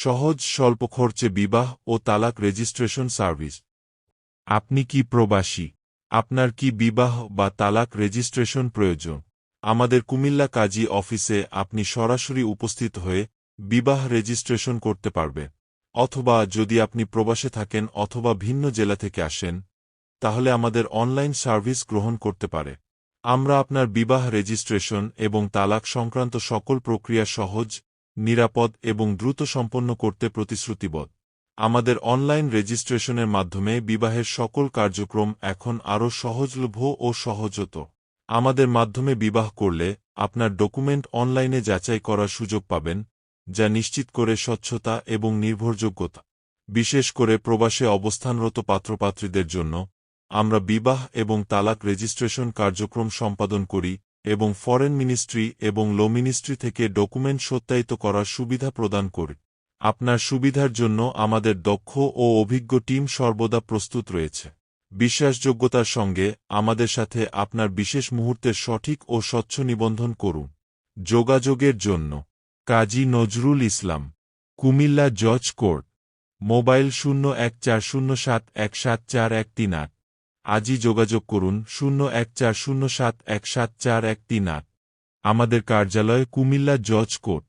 সহজ স্বল্প খরচে বিবাহ ও তালাক রেজিস্ট্রেশন সার্ভিস আপনি কি প্রবাসী? আপনার কি বিবাহ বা তালাক রেজিস্ট্রেশন প্রয়োজন? আমাদের কুমিল্লা কাজী অফিসে আপনি সরাসরি উপস্থিত হয়ে বিবাহ রেজিস্ট্রেশন করতে পারবেন অথবা যদি আপনি প্রবাসে থাকেন অথবা ভিন্ন জেলা থেকে আসেন, তাহলে আমাদের অনলাইন সার্ভিস গ্রহণ করতে পারে। আমরা আপনার বিবাহ রেজিস্ট্রেশন এবং তালাক সংক্রান্ত সকল প্রক্রিয়া সহজ নিরাপদ এবং দ্রুত সম্পন্ন করতে প্রতিশ্রুতিবদ্ধ। আমাদের অনলাইন রেজিস্ট্রেশনের মাধ্যমে বিবাহের সকল কার্যক্রম এখন আরও সহজলভ্য ও সহজত আমাদের মাধ্যমে বিবাহ করলে আপনার ডকুমেন্ট অনলাইনে যাচাই করার সুযোগ পাবেন, যা নিশ্চিত করে স্বচ্ছতা এবং নির্ভরযোগ্যতা। বিশেষ করে প্রবাসে অবস্থানরত পাত্রপাত্রীদের জন্য আমরা বিবাহ এবং তালাক রেজিস্ট্রেশন কার্যক্রম সম্পাদন করি এবং ফরেন মিনিস্ট্রি এবং লো মিনিস্ট্রি থেকে ডকুমেন্ট সত্যায়িত করার সুবিধা প্রদান করি। আপনার সুবিধার জন্য আমাদের দক্ষ ও অভিজ্ঞ টিম সর্বদা প্রস্তুত রয়েছে। বিশ্বাসযোগ্যতার সঙ্গে আমাদের সাথে আপনার বিশেষ মুহূর্তের সঠিক ও স্বচ্ছ নিবন্ধন করুন। যোগাযোগের জন্য, কাজী নজরুল ইসলাম, কুমিল্লা জজ কোর্ট, মোবাইল শূন্য এক চার শূন্য সাত এক সাত চার এক তিন আট। আজই যোগাযোগ করুন শূন্য এক চার শূন্য সাত এক সাত চার এক তিন আট। আমাদের কার্যালয় কুমিল্লা জজ কোর্ট।